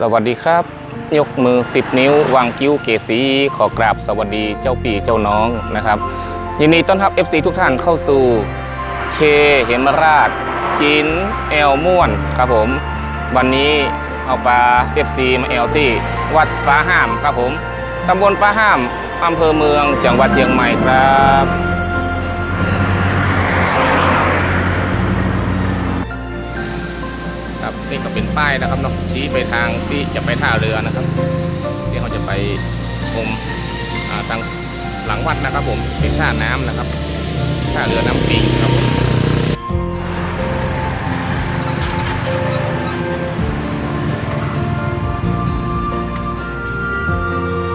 สวัสดีครับ ยกมือ 10 นิ้ว วางกิ้วเกสีขอกราบสวัสดีเจ้าปีเจ้าน้องนะครับ ยินดีต้อนรับ FC ทุกท่านเข้าสู่เชเหมราชจินแอลม่วนครับผม วันนี้เอาปลา FC มาแอลที่วัดฟ้าห้ามครับผมตำบลฟ้าห้ามอำเภอเมืองจังหวัดเชียงใหม่ครับ นป้ายนะครับเนาะชี้ไปทางที่จะไปท่าเรือนะครับ ที่เขาจะไปชมทางหลังวัดนะครับ ผมที่ท่าน้ำนะครับท่าเรือน้ำปิงครับผม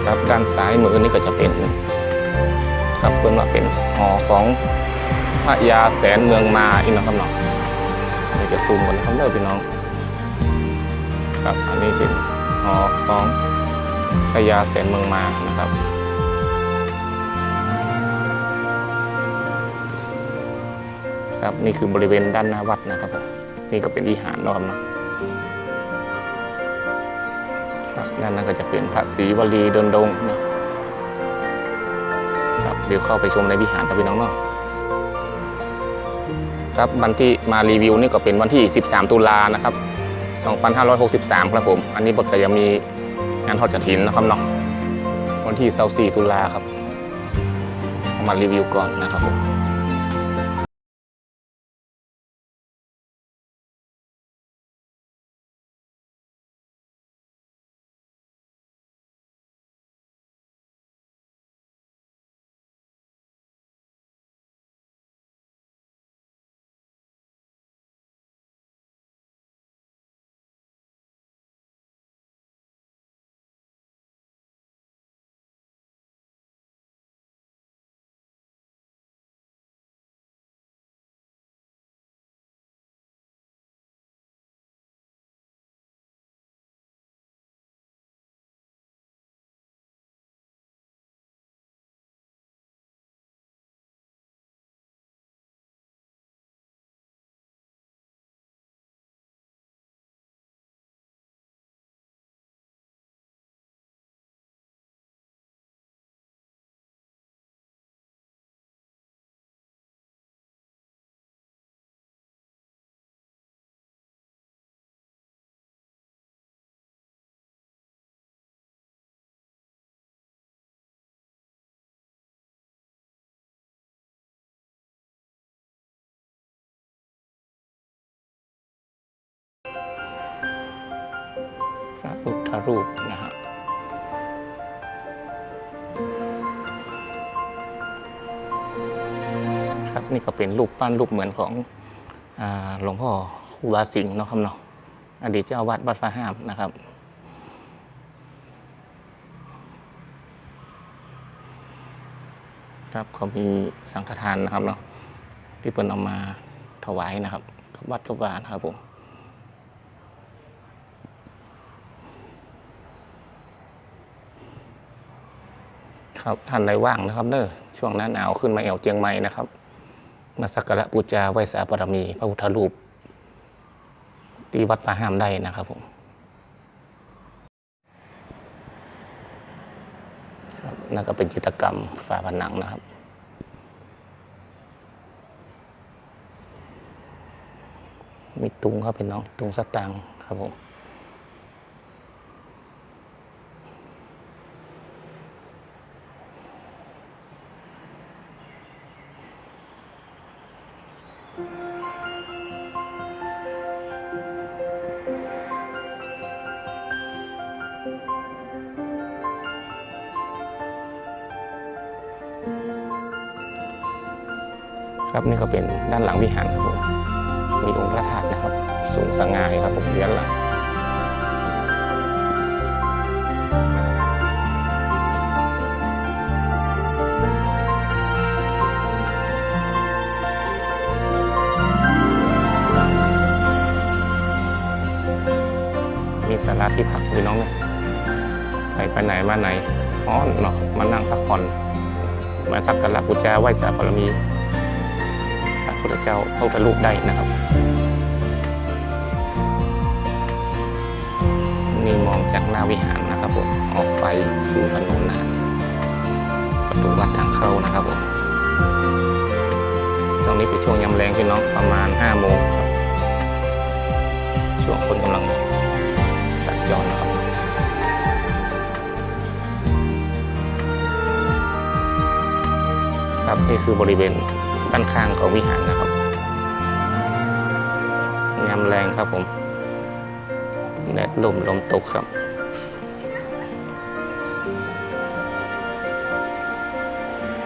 ครับด้านซ้ายมือนี่ก็จะเป็นครับเพื่อนว่าเป็นหอของพระยาแสนเมืองมาอีกนะครับเนาะเดี๋ยวจะซูมก่อนนะครับเด้อพี่น้อง ครับอันนี้เป็นหอของพญาแสนเมืองมานะครับครับนี่คือบริเวณด้านหน้าวัดนะครับผมนี่ก็เป็นวิหารนาะครับเนาะครับด้านนั้นก็จะเป็นพระศรีวลีเดินดงนะครับเดี๋ยวเข้าไปชมในวิหารครับพี่น้องเนาะครับวันที่มารีวิวนี่ก็เป็นวันที่ 13 ตุลานะครับ 2563 ครับผม อันนี้บทก็ยังมีงานทอดกระถินนะครับเนาะวันที่24ตุลาครับ มารีวิวก่อนนะครับผม พรูปนะฮะครับนี่ก็เป็นรูปปั้นรูปเหมือนของหลวงพ่อครูบาสิงห์เนาะครับเนาะอดีตเจ้าวาดวัดฟ้าห้ามนะครับครับเขามีสังฆทานนะครับเนาะที่เปิ้นเอามาถวายนะครับกับวัดกบวานะครับผม ครับท่านใดว่างนะครับเนอะช่วงหน้าหนาวขึ้นมาแอวเจียงใหม่นะครับ มาสักการะบูชาไหว้สาบารมี พระพุทธรูปที่วัดฟ้าห้ามได้นะครับผมนั่นก็เป็นจิตรกรรมฝาผนังนะครับมีตุงครับเป็นน้องตุงสตางค์ครับผม ครับนี่ก็เป็นด้านหลังวิหารครับผมมีองค์พระธาตุนะครับ สูงสง่าครับผมด้านหลังมีสาราที่พักพี่น้องเนี่ยไปไปไหนมาไหนอ๋อเนาะมานั่งพักผ่อนมาสักการะบูชาไหว้สาบารมี พุทธเจ้าพระพุทธรูปได้นะครับนี่มองจากหน้าวิหารนะครับผมออกไปสู่ถนนนะประตูวัดทางเข้านะครับผมช่วงนี้เป็นช่วงยำแรงพี่น้องประมาณ5โมงครับช่วงคนกำลังสัญจรนะครับครับนี่คือบริเวณด้านข้างของวิหารนะ ครับยามแรงครับผมแดดลมลมตกครับ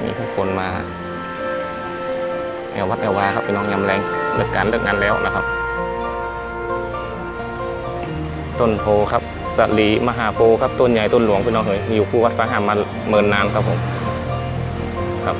มีผู้คนมาแอววัดแอววาครับพี่น้องยามแรงเลิกการเลิกงานแล้วนะครับ ต้นโพครับสลีมหาโพครับต้นใหญ่ต้นหลวงพี่น้องเอ๋ยอยู่คู่วัดฟ้าหามมาเมินนานครับผมครับ